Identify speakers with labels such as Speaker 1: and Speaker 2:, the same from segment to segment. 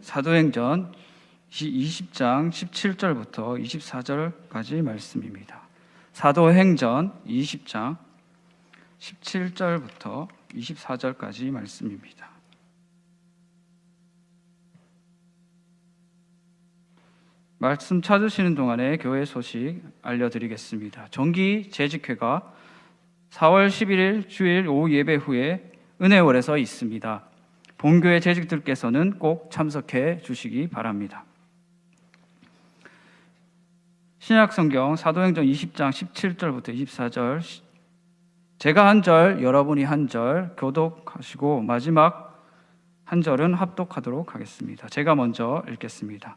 Speaker 1: 사도행전 20장 17절부터 24절까지 말씀입니다. 사도행전 20장 17절부터 24절까지 말씀입니다. 말씀 찾으시는 동안에 교회 소식 알려드리겠습니다. 정기 재직회가 4월 11일 주일 오후 예배 후에 은혜월에서 있습니다. 본교회 재직들께서는 꼭 참석해 주시기 바랍니다. 신약 성경 사도행전 20장 17절부터 24절 제가 한 절, 여러분이 한 절 교독하시고 마지막 한 절은 합독하도록 하겠습니다. 제가 먼저 읽겠습니다.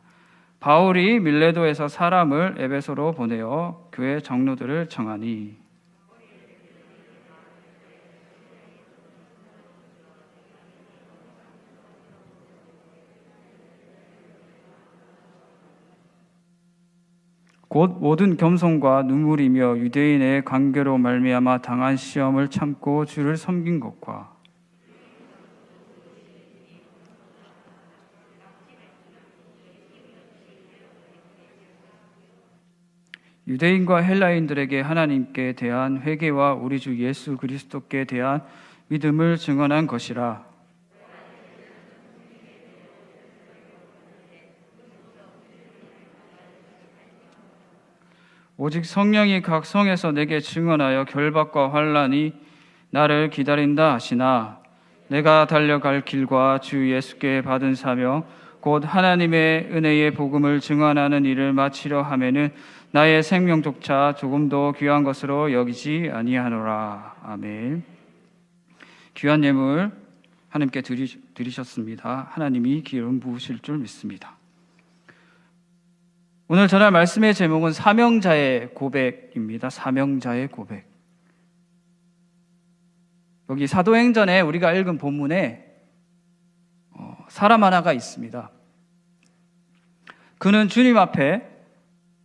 Speaker 1: 바울이 밀레도에서 사람을 에베소로 보내어 교회 장로들을 청하니 곧 모든 겸손과 눈물이며 유대인의 관계로 말미암아 당한 시험을 참고 주를 섬긴 것과 유대인과 헬라인들에게 하나님께 대한 회개와 우리 주 예수 그리스도께 대한 믿음을 증언한 것이라. 오직 성령이 각 성에서 내게 증언하여 결박과 환란이 나를 기다린다 하시나 내가 달려갈 길과 주 예수께 받은 사명 곧 하나님의 은혜의 복음을 증언하는 일을 마치려 하면은 나의 생명조차 조금도 귀한 것으로 여기지 아니하노라. 아멘. 귀한 예물 하나님께 드리, 드리셨습니다. 하나님이 기름 부으실 줄 믿습니다. 오늘 전할 말씀의 제목은 사명자의 고백입니다. 사명자의 고백. 여기 사도행전에 우리가 읽은 본문에 어, 사람 하나가 있습니다. 그는 주님 앞에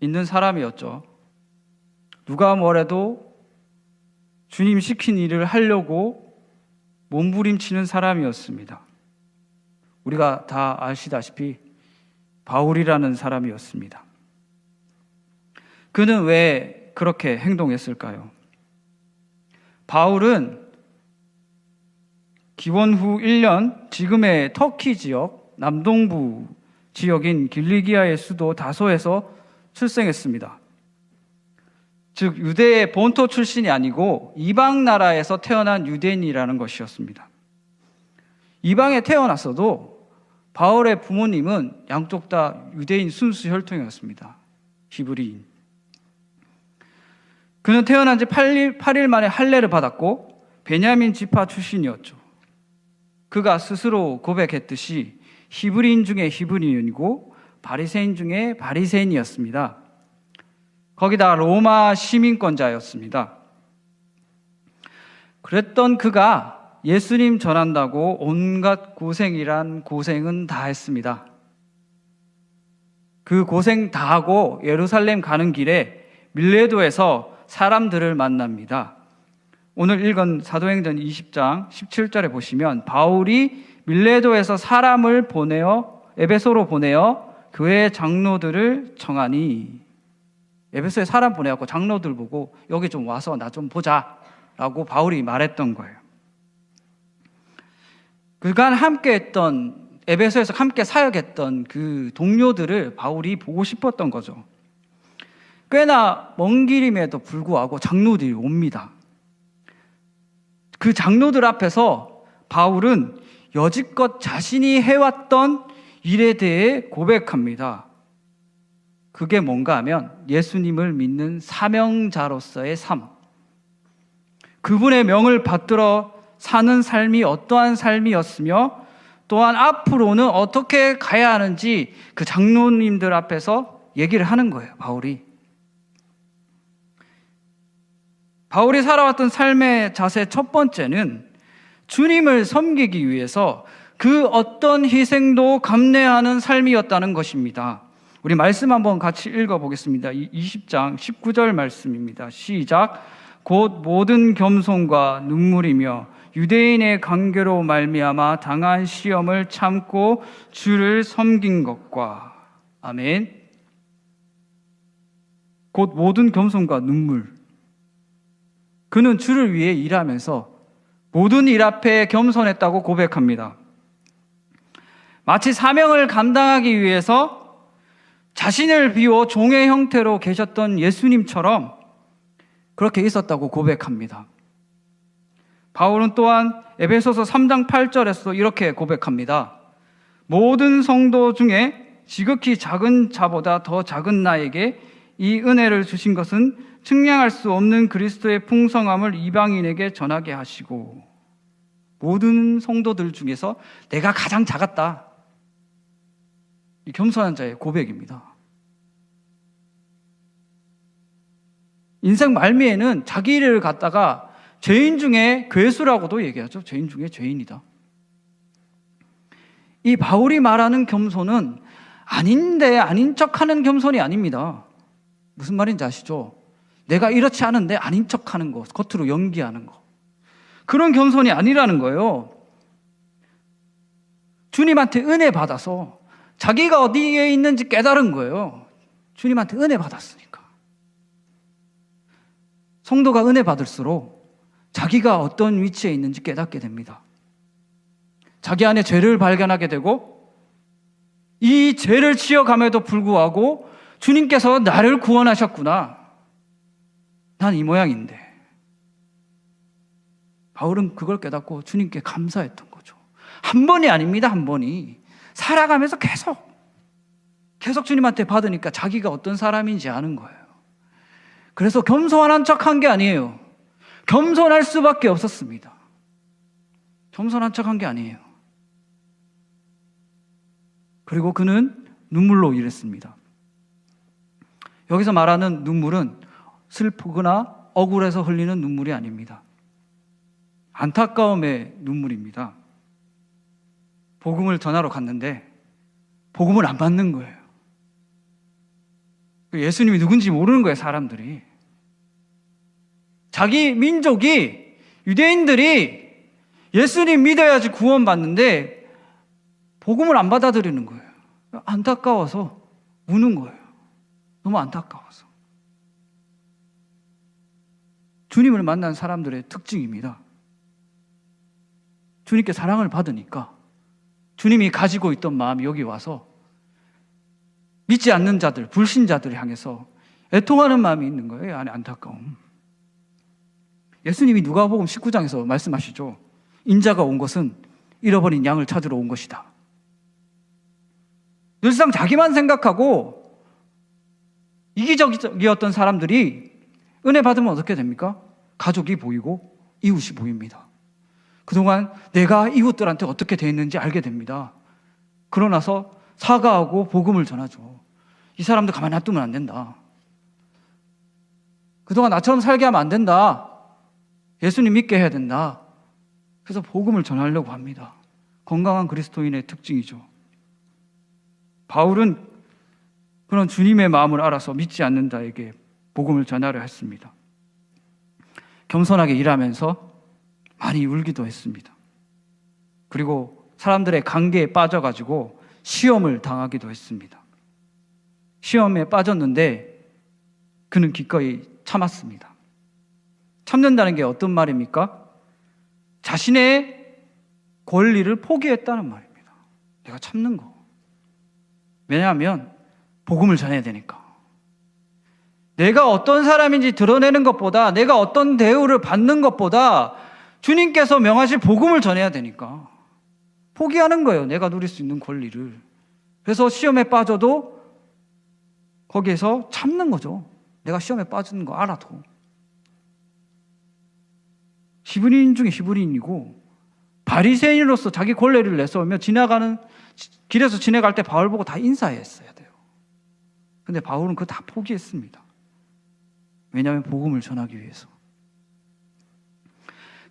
Speaker 1: 있는 사람이었죠. 누가 뭐래도 주님 시킨 일을 하려고 몸부림치는 사람이었습니다. 우리가 다 아시다시피 바울이라는 사람이었습니다. 그는 왜 그렇게 행동했을까요? 바울은 기원 후 1년 지금의 터키 지역 남동부 지역인 길리기아의 수도 다소에서 출생했습니다. 즉 유대의 본토 출신이 아니고 이방 나라에서 태어난 유대인이라는 것이었습니다. 이방에 태어났어도 바울의 부모님은 양쪽 다 유대인 순수 혈통이었습니다. 히브리인. 그는 태어난 지 8일, 8일 만에 할례를 받았고 베냐민 지파 출신이었죠. 그가 스스로 고백했듯이 히브리인 중에 히브리인이고 바리새인 중에 바리새인이었습니다. 거기다 로마 시민권자였습니다. 그랬던 그가 예수님 전한다고 온갖 고생이란 고생은 다 했습니다. 그 고생 다 하고 예루살렘 가는 길에 밀레도에서 사람들을 만납니다. 오늘 읽은 사도행전 20장 17절에 보시면 바울이 밀레도에서 사람을 보내어 에베소로 보내어 교회 장로들을 청하니 에베소에 사람 보내갖고 장로들 보고 여기 좀 와서 나 좀 보자라고 바울이 말했던 거예요. 그간 함께했던 에베소에서 함께 사역했던 그 동료들을 바울이 보고 싶었던 거죠. 꽤나 먼 길임에도 불구하고 장로들이 옵니다. 그 장로들 앞에서 바울은 여지껏 자신이 해왔던 일에 대해 고백합니다. 그게 뭔가 하면 예수님을 믿는 사명자로서의 삶. 그분의 명을 받들어 사는 삶이 어떠한 삶이었으며 또한 앞으로는 어떻게 가야 하는지 그 장로님들 앞에서 얘기를 하는 거예요, 바울이. 바울이 살아왔던 삶의 자세 첫 번째는 주님을 섬기기 위해서 그 어떤 희생도 감내하는 삶이었다는 것입니다. 우리 말씀 한번 같이 읽어보겠습니다. 20장 19절 말씀입니다. 시작. 곧 모든 겸손과 눈물이며 유대인의 관계로 말미암아 당한 시험을 참고 주를 섬긴 것과 아멘. 곧 모든 겸손과 눈물. 그는 주를 위해 일하면서 모든 일 앞에 겸손했다고 고백합니다. 마치 사명을 감당하기 위해서 자신을 비워 종의 형태로 계셨던 예수님처럼 그렇게 있었다고 고백합니다. 바울은 또한 에베소서 3장 8절에서 이렇게 고백합니다. 모든 성도 중에 지극히 작은 자보다 더 작은 나에게 이 은혜를 주신 것은 측량할 수 없는 그리스도의 풍성함을 이방인에게 전하게 하시고 모든 성도들 중에서 내가 가장 작았다. 이 겸손한 자의 고백입니다. 인생 말미에는 자기 일을 갖다가 죄인 중에 괴수라고도 얘기하죠. 죄인 중에 죄인이다. 이 바울이 말하는 겸손은 아닌데 아닌 척 하는 겸손이 아닙니다. 무슨 말인지 아시죠? 내가 이렇지 않은데 아닌 척 하는 거, 겉으로 연기하는 거. 그런 겸손이 아니라는 거예요. 주님한테 은혜 받아서 자기가 어디에 있는지 깨달은 거예요. 주님한테 은혜 받았으니까. 성도가 은혜 받을수록 자기가 어떤 위치에 있는지 깨닫게 됩니다. 자기 안에 죄를 발견하게 되고 이 죄를 치어감에도 불구하고 주님께서 나를 구원하셨구나. 난 이 모양인데. 바울은 그걸 깨닫고 주님께 감사했던 거죠. 한 번이 아닙니다, 한 번이. 살아가면서 계속, 계속 주님한테 받으니까 자기가 어떤 사람인지 아는 거예요. 그래서 겸손한 척 한 게 아니에요. 겸손할 수밖에 없었습니다. 겸손한 척 한 게 아니에요. 그리고 그는 눈물로 일했습니다. 여기서 말하는 눈물은 슬프거나 억울해서 흘리는 눈물이 아닙니다. 안타까움의 눈물입니다. 복음을 전하러 갔는데 복음을 안 받는 거예요. 예수님이 누군지 모르는 거예요, 사람들이. 자기 민족이 유대인들이 예수님 믿어야지 구원받는데 복음을 안 받아들이는 거예요. 안타까워서 우는 거예요. 너무 안타까워서. 주님을 만난 사람들의 특징입니다. 주님께 사랑을 받으니까 주님이 가지고 있던 마음이 여기 와서 믿지 않는 자들, 불신자들을 향해서 애통하는 마음이 있는 거예요. 안에 안타까움. 예수님이 누가복음 19장에서 말씀하시죠. 인자가 온 것은 잃어버린 양을 찾으러 온 것이다. 늘상 자기만 생각하고 이기적이었던 사람들이 은혜 받으면 어떻게 됩니까? 가족이 보이고 이웃이 보입니다. 그동안 내가 이웃들한테 어떻게 돼 있는지 알게 됩니다. 그러나서 사과하고 복음을 전하죠. 이 사람들 가만히 놔두면 안 된다. 그동안 나처럼 살게 하면 안 된다. 예수님 믿게 해야 된다. 그래서 복음을 전하려고 합니다. 건강한 그리스도인의 특징이죠. 바울은 그런 주님의 마음을 알아서 믿지 않는 자에게 복음을 전하려 했습니다. 겸손하게 일하면서 많이 울기도 했습니다. 그리고 사람들의 관계에 빠져가지고 시험을 당하기도 했습니다. 시험에 빠졌는데 그는 기꺼이 참았습니다. 참는다는 게 어떤 말입니까? 자신의 권리를 포기했다는 말입니다. 내가 참는 거. 왜냐하면 복음을 전해야 되니까. 내가 어떤 사람인지 드러내는 것보다 내가 어떤 대우를 받는 것보다 주님께서 명하실 복음을 전해야 되니까 포기하는 거예요. 내가 누릴 수 있는 권리를. 그래서 시험에 빠져도 거기에서 참는 거죠. 내가 시험에 빠지는 거 알아도. 히브리인 중에 히브리인이고 바리새인으로서 자기 권리를 내세우며 지나가는 길에서 지나갈 때 바울 보고 다 인사했어야 돼요. 근데 바울은 그거 다 포기했습니다. 왜냐하면 복음을 전하기 위해서.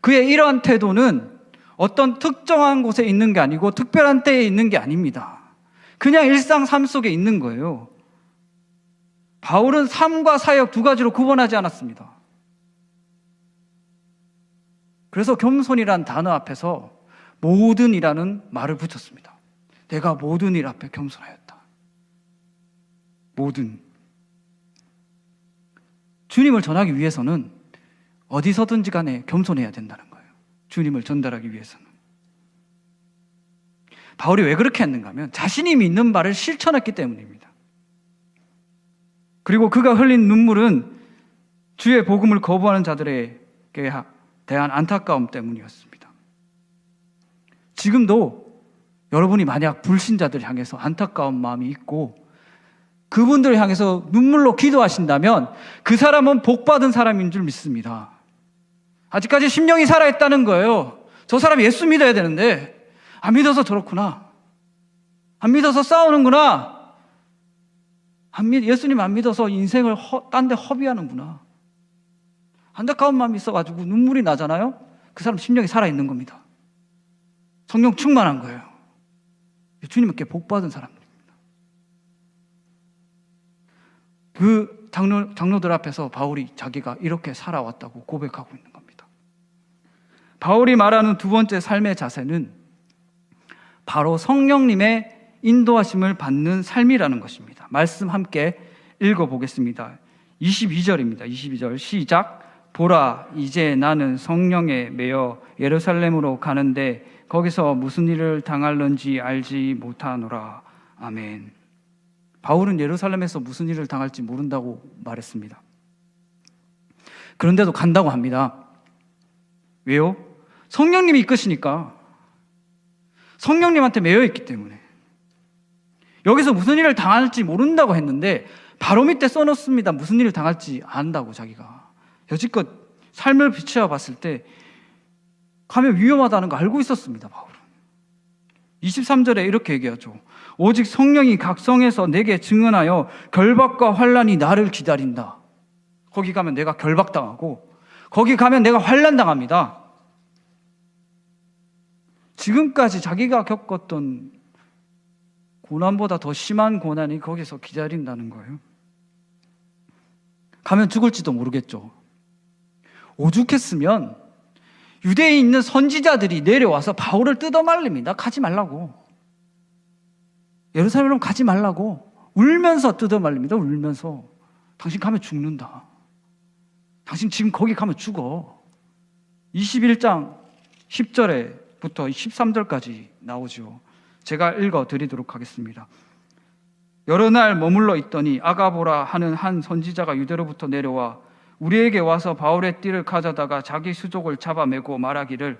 Speaker 1: 그의 이러한 태도는 어떤 특정한 곳에 있는 게 아니고 특별한 때에 있는 게 아닙니다. 그냥 일상 삶 속에 있는 거예요. 바울은 삶과 사역 두 가지로 구분하지 않았습니다.
Speaker 2: 그래서 겸손이란 단어 앞에서 모든이라는 말을 붙였습니다. 내가 모든 일 앞에 겸손하였다. 모든. 주님을 전하기 위해서는 어디서든지 간에 겸손해야 된다는 거예요. 주님을 전달하기 위해서는. 바울이 왜 그렇게 했는가 하면 자신이 믿는 바를 실천했기 때문입니다. 그리고 그가 흘린 눈물은 주의 복음을 거부하는 자들에게 대한 안타까움 때문이었습니다. 지금도 여러분이 만약 불신자들 향해서 안타까운 마음이 있고 그분들을 향해서 눈물로 기도하신다면 그 사람은 복받은 사람인 줄 믿습니다. 아직까지 심령이 살아있다는 거예요. 저 사람 예수 믿어야 되는데 안 믿어서 저렇구나. 안 믿어서 싸우는구나. 안 믿, 예수님 안 믿어서 인생을 딴 데 허비하는구나. 안타까운 마음이 있어가지고 눈물이 나잖아요? 그 사람 심령이 살아있는 겁니다. 성령 충만한 거예요. 주님께 복받은 사람들입니다. 그 장로, 장로들 앞에서 바울이 자기가 이렇게 살아왔다고 고백하고 있는 겁니다. 바울이 말하는 두 번째 삶의 자세는 바로 성령님의 인도하심을 받는 삶이라는 것입니다. 말씀 함께 읽어보겠습니다. 22절입니다. 22절 시작. 보라, 이제 나는 성령에 매여 예루살렘으로 가는데 거기서 무슨 일을 당할는지 알지 못하노라. 아멘. 바울은 예루살렘에서 무슨 일을 당할지 모른다고 말했습니다. 그런데도 간다고 합니다. 왜요? 성령님이 이끄시니까. 성령님한테 매여 있기 때문에. 여기서 무슨 일을 당할지 모른다고 했는데 바로 밑에 써놓습니다. 무슨 일을 당할지 안다고 자기가. 여지껏 삶을 비추어 봤을 때 가면 위험하다는 거 알고 있었습니다. 바울은. 23절에 이렇게 얘기하죠. 오직 성령이 각성해서 내게 증언하여 결박과 환란이 나를 기다린다. 거기 가면 내가 결박당하고 거기 가면 내가 환란 당합니다. 지금까지 자기가 겪었던 고난보다 더 심한 고난이 거기서 기다린다는 거예요. 가면 죽을지도 모르겠죠. 오죽했으면 유대에 있는 선지자들이 내려와서 바울을 뜯어말립니다. 가지 말라고. 예루살렘으로 가지 말라고. 울면서 뜯어 말립니다. 울면서. 당신 가면 죽는다. 당신 지금 거기 가면 죽어. 21장 10절에부터 13절까지 나오죠. 제가 읽어 드리도록 하겠습니다. 여러 날 머물러 있더니 아가보라 하는 한 선지자가 유대로부터 내려와 우리에게 와서 바울의 띠를 가져다가 자기 수족을 잡아매고 말하기를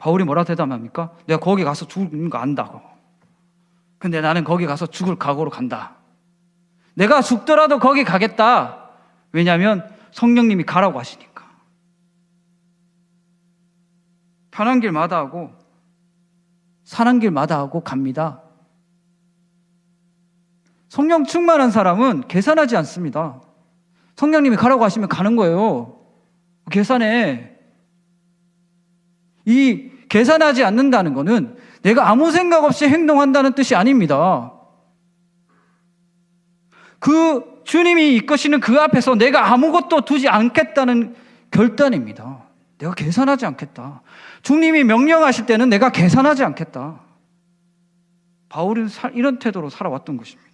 Speaker 2: 바울이 뭐라 대답합니까? 내가 거기 가서 죽는 거 안다고. 근데 나는 거기 가서 죽을 각오로 간다. 내가 죽더라도 거기 가겠다. 왜냐하면 성령님이 가라고 하시니까. 편한 길 마다하고 사는 길 마다하고 갑니다. 성령 충만한 사람은 계산하지 않습니다. 성령님이 가라고 하시면 가는 거예요. 계산해. 이 계산하지 않는다는 것은 내가 아무 생각 없이 행동한다는 뜻이 아닙니다. 그 주님이 이끄시는 그 앞에서 내가 아무것도 두지 않겠다는 결단입니다. 내가 계산하지 않겠다. 주님이 명령하실 때는 내가 계산하지 않겠다. 바울은 이런 태도로 살아왔던 것입니다.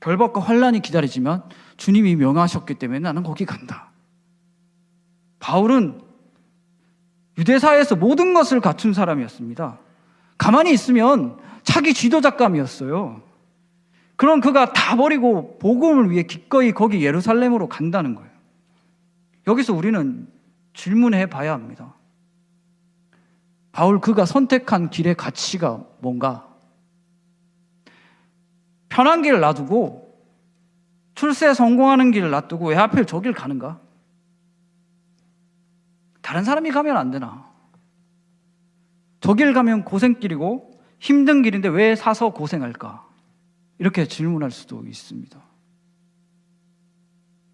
Speaker 2: 결박과 환란이 기다리지만 주님이 명하셨기 때문에 나는 거기 간다. 바울은 유대사에서 모든 것을 갖춘 사람이었습니다. 가만히 있으면 차기 지도작감이었어요. 그럼 그가 다 버리고 복음을 위해 기꺼이 거기 예루살렘으로 간다는 거예요. 여기서 우리는 질문해 봐야 합니다. 바울 그가 선택한 길의 가치가 뭔가? 편한 길을 놔두고 출세 성공하는 길을 놔두고 왜 하필 저길 가는가? 다른 사람이 가면 안 되나? 저 길 가면 고생길이고 힘든 길인데 왜 사서 고생할까? 이렇게 질문할 수도 있습니다.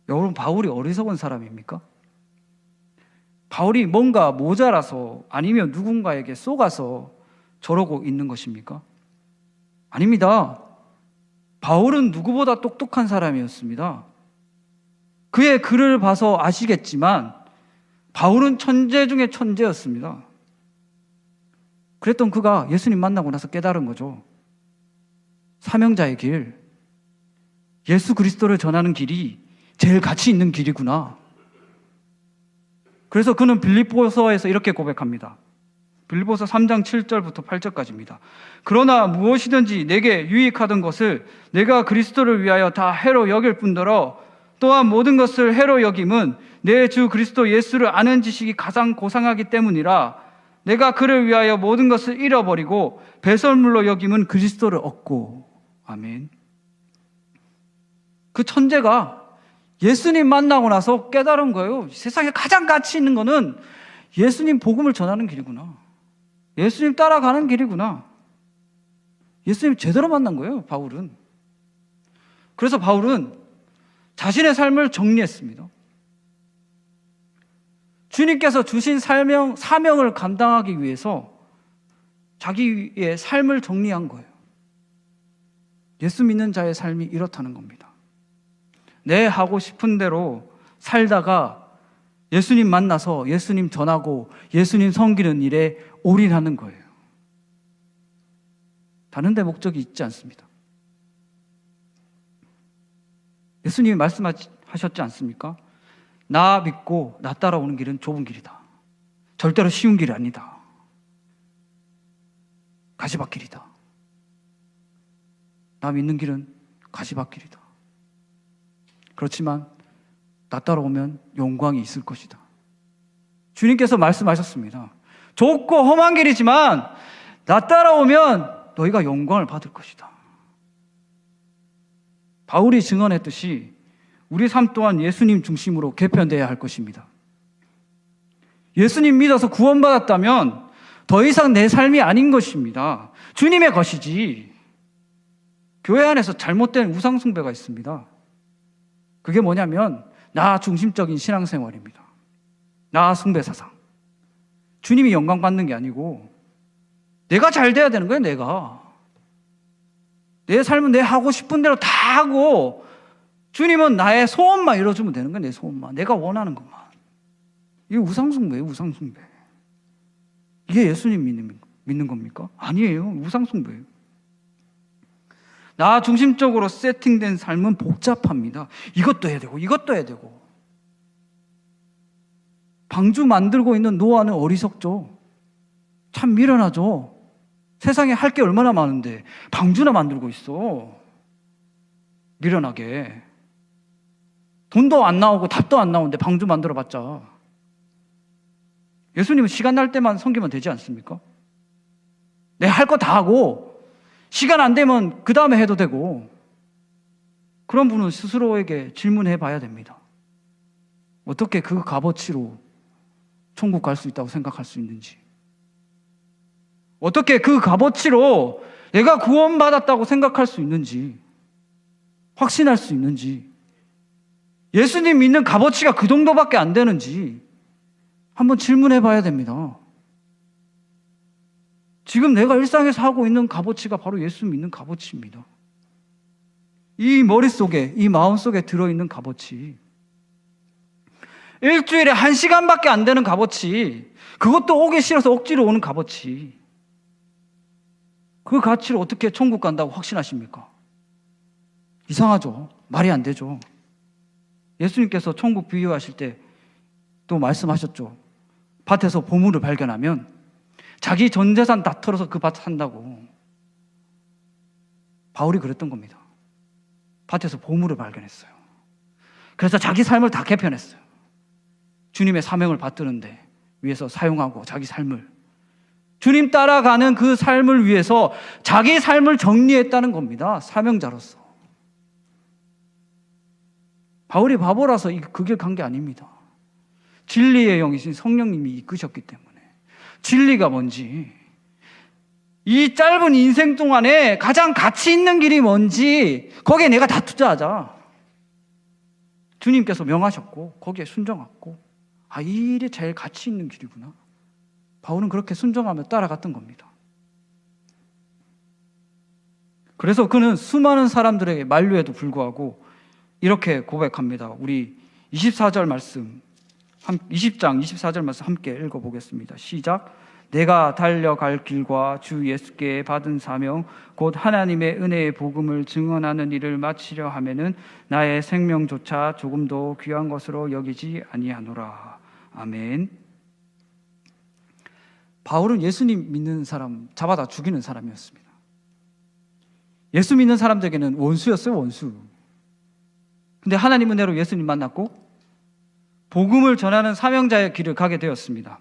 Speaker 2: 여러분, 바울이 어리석은 사람입니까? 바울이 뭔가 모자라서 아니면 누군가에게 쏘가서 저러고 있는 것입니까? 아닙니다. 바울은 누구보다 똑똑한 사람이었습니다. 그의 글을 봐서 아시겠지만 바울은 천재 중에 천재였습니다. 그랬던 그가 예수님 만나고 나서 깨달은 거죠. 사명자의 길, 예수 그리스도를 전하는 길이 제일 가치 있는 길이구나. 그래서 그는 빌립보서에서 이렇게 고백합니다. 빌립보서 3장 7절부터 8절까지입니다. 그러나 무엇이든지 내게 유익하던 것을 내가 그리스도를 위하여 다 해로 여길 뿐더러 또한 모든 것을 해로 여김은 내 주 그리스도 예수를 아는 지식이 가장 고상하기 때문이라 내가 그를 위하여 모든 것을 잃어버리고 배설물로 여김은 그리스도를 얻고 아멘. 그 천재가 예수님 만나고 나서 깨달은 거예요. 세상에 가장 가치 있는 거는 예수님 복음을 전하는 길이구나. 예수님 따라가는 길이구나. 예수님 제대로 만난 거예요, 바울은. 그래서 바울은 자신의 삶을 정리했습니다. 주님께서 주신 사명, 사명을 감당하기 위해서 자기의 삶을 정리한 거예요. 예수 믿는 자의 삶이 이렇다는 겁니다. 내 하고 싶은 대로 살다가 예수님 만나서 예수님 전하고 예수님 섬기는 일에 올인하는 거예요. 다른 데 목적이 있지 않습니다. 예수님이 말씀하셨지 않습니까? 나 믿고 나 따라오는 길은 좁은 길이다. 절대로 쉬운 길이 아니다. 가시밭길이다. 나 믿는 길은 가시밭길이다. 그렇지만 나 따라오면 영광이 있을 것이다. 주님께서 말씀하셨습니다. 좁고 험한 길이지만 나 따라오면 너희가 영광을 받을 것이다. 바울이 증언했듯이 우리 삶 또한 예수님 중심으로 개편되어야 할 것입니다. 예수님 믿어서 구원받았다면 더 이상 내 삶이 아닌 것입니다. 주님의 것이지. 교회 안에서 잘못된 우상숭배가 있습니다. 그게 뭐냐면 나 중심적인 신앙생활입니다. 나 숭배 사상. 주님이 영광 받는 게 아니고 내가 잘 돼야 되는 거예요, 내가. 내 삶은 내 하고 싶은 대로 다 하고 주님은 나의 소원만 이뤄주면 되는 거예요, 내 소원만. 내가 원하는 것만. 이게 우상숭배예요, 우상숭배. 이게 예수님 믿는, 믿는 겁니까? 아니에요. 우상숭배예요. 나 중심적으로 세팅된 삶은 복잡합니다. 이것도 해야 되고, 이것도 해야 되고. 방주 만들고 있는 노아는 어리석죠. 참 미련하죠. 세상에 할 게 얼마나 많은데 방주나 만들고 있어. 미련하게. 돈도 안 나오고 답도 안 나오는데 방주 만들어 봤자. 예수님은 시간 날 때만 섬기면 되지 않습니까? 내 할 거 다 하고 시간 안 되면 그 다음에 해도 되고 그런 분은 스스로에게 질문해 봐야 됩니다. 어떻게 그 값어치로 천국 갈 수 있다고 생각할 수 있는지. 어떻게 그 값어치로 내가 구원받았다고 생각할 수 있는지. 확신할 수 있는지. 예수님 믿는 값어치가 그 정도밖에 안 되는지. 한번 질문해 봐야 됩니다. 지금 내가 일상에서 하고 있는 값어치가 바로 예수 믿는 값어치입니다. 이 머릿속에, 이 마음속에 들어있는 값어치. 일주일에 한 시간밖에 안 되는 값어치. 그것도 오기 싫어서 억지로 오는 값어치. 그 가치를 어떻게 천국 간다고 확신하십니까? 이상하죠. 말이 안 되죠. 예수님께서 천국 비유하실 때 또 말씀하셨죠. 밭에서 보물을 발견하면 자기 전 재산 다 털어서 그 밭 산다고. 바울이 그랬던 겁니다. 밭에서 보물을 발견했어요. 그래서 자기 삶을 다 개편했어요. 주님의 사명을 받드는데 위해서 사용하고 자기 삶을 주님 따라가는 그 삶을 위해서 자기 삶을 정리했다는 겁니다. 사명자로서. 바울이 바보라서 그 길 간 게 아닙니다. 진리의 영이신 성령님이 이끄셨기 때문에 진리가 뭔지 이 짧은 인생 동안에 가장 가치 있는 길이 뭔지 거기에 내가 다 투자하자. 주님께서 명하셨고 거기에 순종하고 아, 이 일이 제일 가치 있는 길이구나. 바울은 그렇게 순종하며 따라갔던 겁니다. 그래서 그는 수많은 사람들에게 만류에도 불구하고 이렇게 고백합니다. 우리 24절 말씀, 20장 24절 말씀 함께 읽어보겠습니다. 시작. 내가 달려갈 길과 주 예수께 받은 사명 곧 하나님의 은혜의 복음을 증언하는 일을 마치려 하면은 나의 생명조차 조금도 귀한 것으로 여기지 아니하노라. 아멘. 바울은 예수님 믿는 사람 잡아다 죽이는 사람이었습니다. 예수 믿는 사람들에게는 원수였어요, 원수. 근데 하나님 은혜로 예수님 만났고 복음을 전하는 사명자의 길을 가게 되었습니다.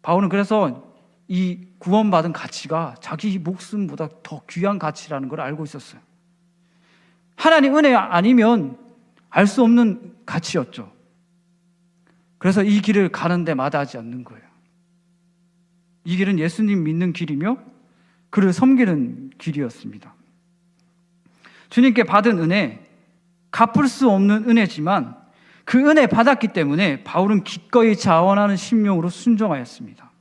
Speaker 2: 바울은 그래서 이 구원받은 가치가 자기 목숨보다 더 귀한 가치라는 걸 알고 있었어요. 하나님 은혜 아니면 알 수 없는 가치였죠. 그래서 이 길을 가는데 마다하지 않는 거예요. 이 길은 예수님 믿는 길이며 그를 섬기는 길이었습니다. 주님께 받은 은혜, 갚을 수 없는 은혜지만 그 은혜 받았기 때문에 바울은 기꺼이 자원하는 심령으로 순종하였습니다.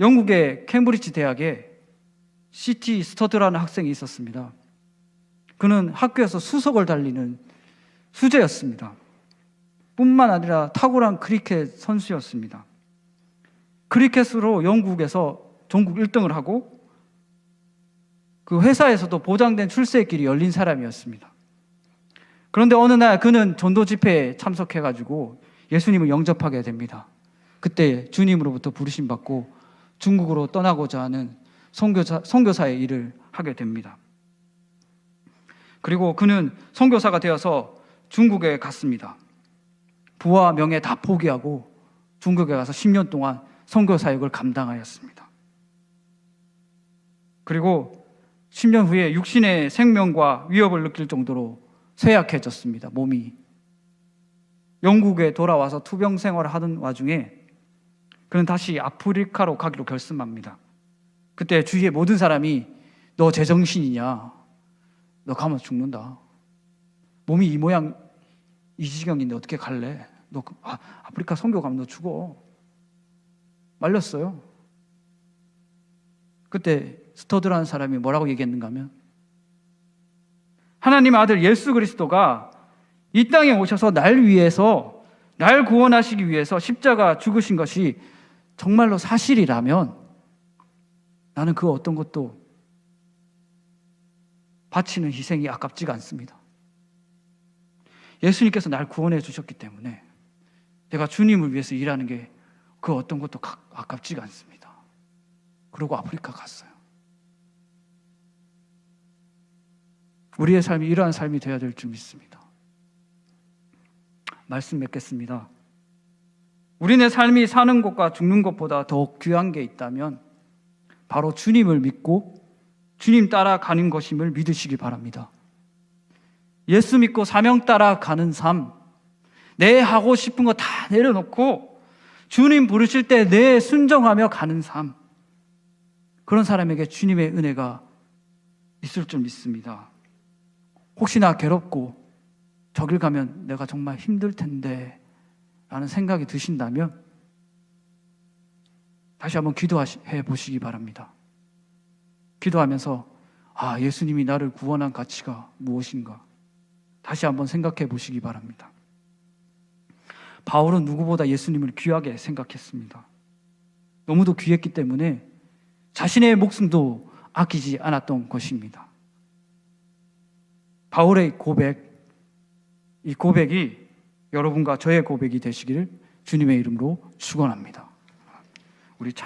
Speaker 2: 영국의 캠브리지 대학에 시티 스터드라는 학생이 있었습니다. 그는 학교에서 수석을 달리는 수재였습니다. 뿐만 아니라 탁월한 크리켓 선수였습니다. 크리켓으로 영국에서 전국 1등을 하고 그 회사에서도 보장된 출세길이 열린 사람이었습니다. 그런데 어느 날 그는 전도 집회에 참석해가지고 예수님을 영접하게 됩니다. 그때 주님으로부터 부르심 받고 중국으로 떠나고자 하는 선교사, 선교사의 일을 하게 됩니다. 그리고 그는 선교사가 되어서 중국에 갔습니다. 부와 명예 다 포기하고 중국에 가서 10년 동안 선교 사역을 감당하였습니다. 그리고 10년 후에 육신의 생명과 위협을 느낄 정도로 쇠약해졌습니다. 몸이. 영국에 돌아와서 투병 생활을 하던 와중에 그는 다시 아프리카로 가기로 결심합니다. 그때 주위의 모든 사람이 너 제정신이냐? 너 가면 죽는다. 몸이 이 모양 이 지경인데 어떻게 갈래? 너 그- 아, 아프리카 선교 가면 너 죽어. 말렸어요. 그때 스터드라는 사람이 뭐라고 얘기했는가 하면 하나님 아들 예수 그리스도가 이 땅에 오셔서 날 위해서 날 구원하시기 위해서 십자가 죽으신 것이 정말로 사실이라면 나는 그 어떤 것도 바치는 희생이 아깝지가 않습니다. 예수님께서 날 구원해 주셨기 때문에 내가 주님을 위해서 일하는 게 그 어떤 것도 가- 아깝지가 않습니다. 그리고 아프리카 갔어요. 우리의 삶이 이러한 삶이 되어야 될 줄 믿습니다. 말씀 맺겠습니다. 우리네 삶이 사는 것과 죽는 것보다 더 귀한 게 있다면 바로 주님을 믿고 주님 따라가는 것임을 믿으시기 바랍니다. 예수 믿고 사명 따라 가는 삶, 내 하고 싶은 거 다 내려놓고 주님 부르실 때 내 순종하며 가는 삶, 그런 사람에게 주님의 은혜가 있을 줄 믿습니다. 혹시나 괴롭고 저길 가면 내가 정말 힘들 텐데 라는 생각이 드신다면 다시 한번 기도해 보시기 바랍니다. 기도하면서 아, 예수님이 나를 구원한 가치가 무엇인가? 다시 한번 생각해 보시기 바랍니다. 바울은 누구보다 예수님을 귀하게 생각했습니다. 너무도 귀했기 때문에 자신의 목숨도 아끼지 않았던 것입니다. 바울의 고백, 이 고백이 여러분과 저의 고백이 되시기를 주님의 이름으로 축원합니다. 우리 찬